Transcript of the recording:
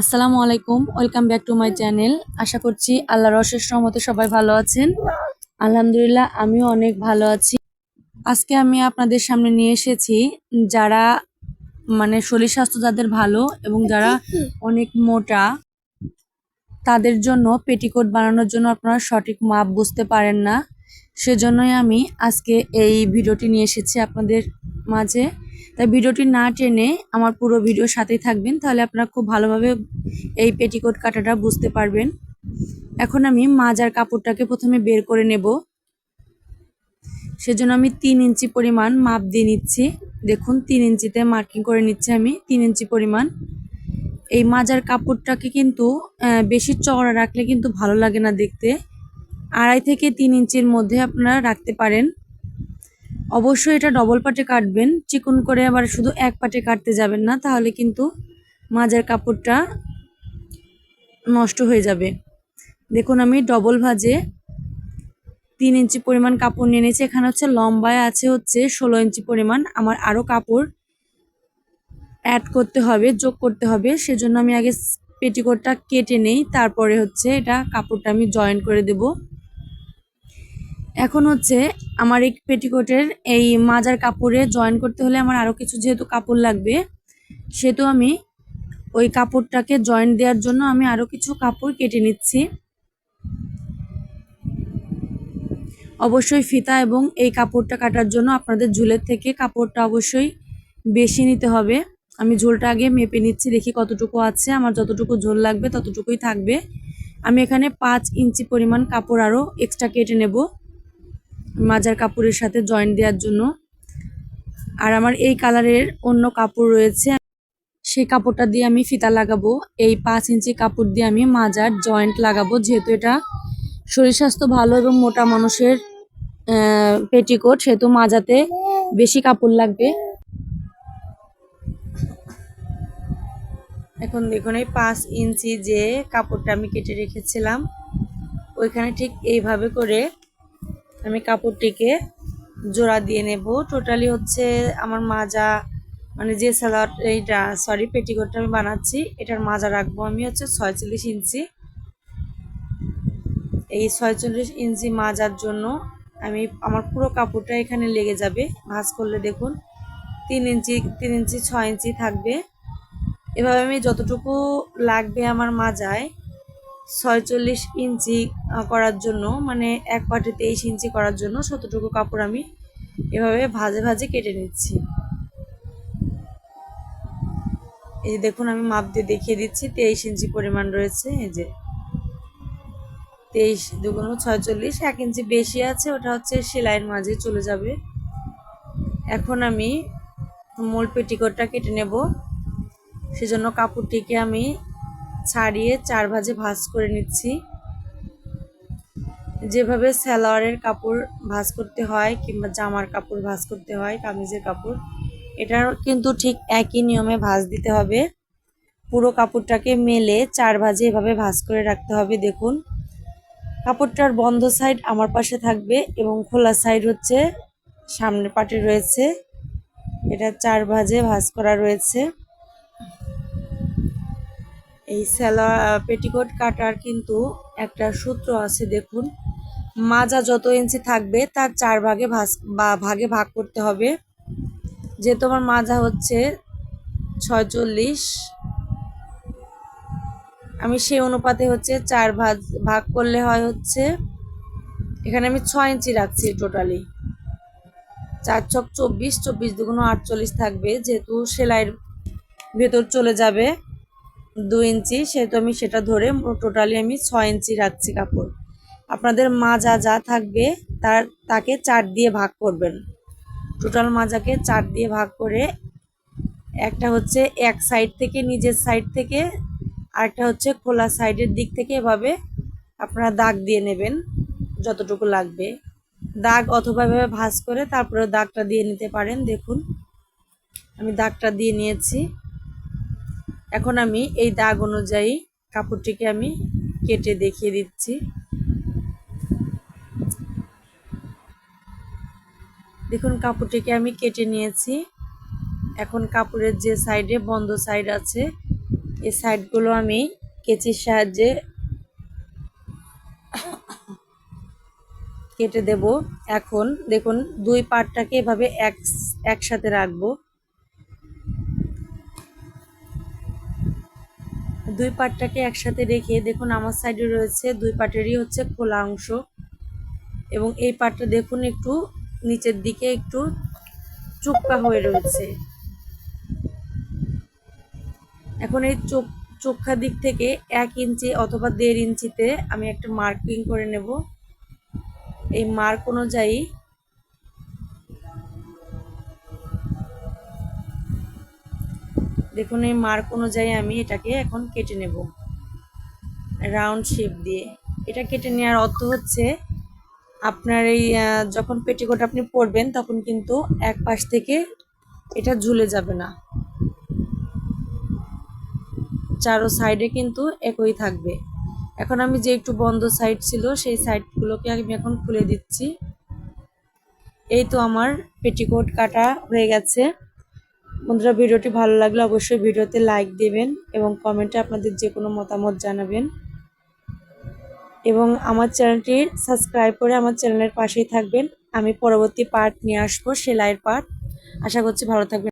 আসসালামু আলাইকুম, welcome back to my channel. আশা করছি আল্লাহর অশেষ রহমতে সবাই ভালো আছেন। আলহামদুলিল্লাহ, আমিও অনেক ভালো আছি। আজকে আমি আপনাদের সামনে নিয়ে এসেছি যারা মানে শরীর স্বাস্থ্য যাদের ভালো এবং যারা অনেক মোটা, তাদের জন্য পেটিকোট বানানোর জন্য আপনারা সঠিক মাপ বুঝতে পারেন না। সেজন্যই আমি আজকে এই ভিডিওটি নিয়ে এসেছি আপনাদের মাঝে। তাই ভিডিওটি না টেনে আমার পুরো ভিডিওর সাথেই থাকবেন, তাহলে আপনারা খুব ভালোভাবে এই পেটিকোট কাটাটা বুঝতে পারবেন। এখন আমি মাজার কাপড়টাকে প্রথমে বের করে নেব। সেজন্য আমি তিন ইঞ্চি পরিমাণ মাপ দিয়ে নিচ্ছি। দেখুন, তিন ইঞ্চিতে মার্কিং করে নিচ্ছি আমি, তিন ইঞ্চি পরিমাণ। এই মাজার কাপড়টাকে কিন্তু বেশি চওড়া রাখলে কিন্তু ভালো লাগে না দেখতে। আড়াই থেকে তিন ইঞ্চির মধ্যে আপনারা রাখতে পারেন। অবশ্যই এটা ডবল পাটে কাটবেন। চিকন করে আবার শুধু এক পাটে কাটতে যাবেন না, তাহলে কিন্তু মাজার কাপড়টা নষ্ট হয়ে যাবে। দেখুন আমি ডবল ভাজে তিন ইঞ্চি পরিমাণ কাপড় নিয়ে নিয়েছি। এখানে হচ্ছে লম্বায় আছে হচ্ছে ষোলো ইঞ্চি পরিমাণ। আমার আরও কাপড় অ্যাড করতে হবে, যোগ করতে হবে। সেজন্য আমি আগে পেটিকোটটা কেটে নেই, তারপরে হচ্ছে এটা কাপড়টা আমি জয়েন করে দেব। এখন হচ্ছে আমার এই পেটিকোটের এই মাজার কাপড়ে জয়েন করতে হলে আমার আরও কিছু যেহেতু কাপড় লাগবে, সেহেতু আমি ওই কাপড়টাকে জয়েন দেওয়ার জন্য আমি আরও কিছু কাপড় কেটে নিচ্ছি। অবশ্যই ফিতা এবং এই কাপড়টা কাটার জন্য আপনাদের ঝুলের থেকে কাপড়টা অবশ্যই বেশি নিতে হবে। আমি ঝোলটা আগে মেপে নিচ্ছি, দেখি কতটুকু আছে, আমার যতটুকু ঝোল লাগবে ততটুকুই থাকবে। আমি এখানে পাঁচ ইঞ্চি পরিমাণ কাপড় আরও এক্সট্রা কেটে নেব। মাজার কাপড়ের সাথে জয়েন্ট দেওয়ার জন্য। আর আমার এই কালারের অন্য কাপড় রয়েছে। সেই কাপড়টা দিয়ে আমি ফিতা লাগাবো। এই পাঁচ ইঞ্চি কাপড় দিয়ে আমি মাজার জয়েন্ট লাগাবো। যেহেতু এটা শরীর স্বাস্থ্য ভালো এবং মোটা মানুষের পেটিকোট, সেহেতু মাজাতে বেশি কাপড় লাগবে। এখন দেখুন এই পাঁচ ইঞ্চি যে কাপড়টা আমি কেটে রেখেছিলাম, ওইখানে ঠিক এইভাবে করে আমি কাপড়টিকে জোড়া দিয়ে নেব। টোটালি হচ্ছে আমার মাজা মানে যে সালোয়ার এইটা সরি পেটিকোটটা আমি বানাচ্ছি, এটার মাজা রাখব আমি হচ্ছে ছয়চল্লিশ ইঞ্চি। এই ছয়চল্লিশ ইঞ্চি মাজার জন্য আমি, আমার পুরো কাপড়টা এখানে লেগে যাবে। ভাঁজ করলে দেখুন, তিন ইঞ্চি তিন ইঞ্চি, ছয় ইঞ্চি থাকবে। এভাবে আমি যতটুকু লাগবে আমার মাজায় ছয়চল্লিশ ইঞ্চি করার জন্য মানে এক পাটে তেইশ ইঞ্চি করার জন্য ততটুকু কাপড় আমি এভাবে ভাজে ভাজে কেটে নিচ্ছি। এই যে দেখুন, আমি মাপ দিয়ে দেখিয়ে দিচ্ছি, তেইশ ইঞ্চি পরিমাণ রয়েছে, এই যে। তেইশ দুগুণ ছয়চল্লিশ, এক ইঞ্চি বেশি আছে, ওটা হচ্ছে সেলাইয়ের মাঝে চলে যাবে। এখন আমি মূল পেটিকোটটা কেটে নেব। সেজন্য কাপড়টিকে আমি ছাড়িয়ে চার ভাজে ভাঁজ করে নিচ্ছি। যেভাবে সালোয়ারের কাপড় ভাজ করতে হয় কিংবা জামার কাপড় ভাজ করতে হয়, কামিজের কাপড়, এটার কিন্তু ঠিক একই নিয়মে ভাজ দিতে হবে। পুরো কাপড়টাকে মেলে চার ভাজে এভাবে ভাজ করে রাখতে হবে, দেখুন। কাপড়টার বন্ধ সাইড আমার পাশে থাকবে এবং খোলা সাইড হচ্ছে সামনে পাটে রয়েছে। এটা চার ভাজে ভাজ করা রয়েছে। এই সালোয়ার পেটিকোট কাটার কিন্তু একটা সূত্র আছে, দেখুন। মাজা যত ইঞ্চি থাকবে, তার চার ভাগে ভাগ বা ভাগে ভাগ করতে হবে। যেহেতু আমার মাজা হচ্ছে ছয়চল্লিশ, আমি সেই অনুপাতে হচ্ছে চার ভাগ ভাগ করলে হয় হচ্ছে, এখানে আমি ছয় ইঞ্চি রাখছি টোটালি চার ছক চব্বিশ চব্বিশ দুগুণ আটচল্লিশ থাকবে, যেহেতু সেলাইয়ের ভেতর চলে যাবে। দু ইঞ্চি, সেহেতু আমি সেটা ধরে টোটালি আমি ছয় ইঞ্চি রাখছি কাপড়। আপনাদের মাজা যা থাকবে তার, তাকে চার দিয়ে ভাগ করবেন। টোটাল মাজাকে চার দিয়ে ভাগ করে একটা হচ্ছে এক সাইড থেকে নিজের সাইড থেকে আরেকটা হচ্ছে খোলা সাইডের দিক থেকে এভাবে আপনারা দাগ দিয়ে নেবেন যতটুকু লাগবে। দাগ অথবা এভাবে ভাঁজ করে তারপরে দাগটা দিয়ে নিতে পারেন। দেখুন, আমি দাগটা দিয়ে নিয়েছি। এখন আমি এই দাগ অনুযায়ী কাপড়টিকে আমি কেটে দেখিয়ে দিচ্ছি। দেখুন, কাপড়টিকে আমি কেটে নিয়েছি। এখন কাপড়ের যে সাইডে বন্ধ সাইড আছে, এই সাইডগুলো আমি কেচির সাহায্যে কেটে দেব। এখন দেখুন, দুই পার্টটাকে এভাবে এক, একসাথে রাখব। দুই পার্টটাকে একসাথে রেখে, দেখুন আমার সাইডে রয়েছে দুই পাটেরই হচ্ছে খোলা অংশ এবং এই পাটটা দেখুন একটু নিচের দিকে একটু চুপকা হয়ে রয়েছে। এখন এই চোখ চোখা দিক থেকে এক ইঞ্চি অথবা দেড় ইঞ্চিতে আমি একটা মার্কিং করে নেব। এই মার্ক অনুযায়ী দেখুন, এই মার্ক অনুযায়ী আমি এটাকে এখন কেটে নেব। রাউন্ড শেপ দিয়ে। এটা কেটে নেওয়ার অর্থ হচ্ছে, আপনার এই যখন পেটিকোট আপনি পরবেন, তখন কিন্তু এক পাশ থেকে এটা ঝুলে যাবে না। চারো সাইডে কিন্তু একই থাকবে। এখন আমি যে একটু বন্ধ সাইড ছিল, সেই সাইডগুলোকে আমি এখন খুলে দিচ্ছি। এই তো আমার পেটিকোট কাটা হয়ে গেছে। বন্ধুরা, ভিডিওটি ভালো লাগলে অবশ্যই ভিডিওতে লাইক দেবেন এবং কমেন্টে আপনাদের যে কোনো মতামত জানাবেন। এবং আমার চ্যানেলটি সাবস্ক্রাইব করে আমার চ্যানেলের পাশেই থাকবেন। আমি পরবর্তী পার্ট নিয়ে আসব, সেলাইয়ের পার্ট আশা করছি ভালো থাকবেন।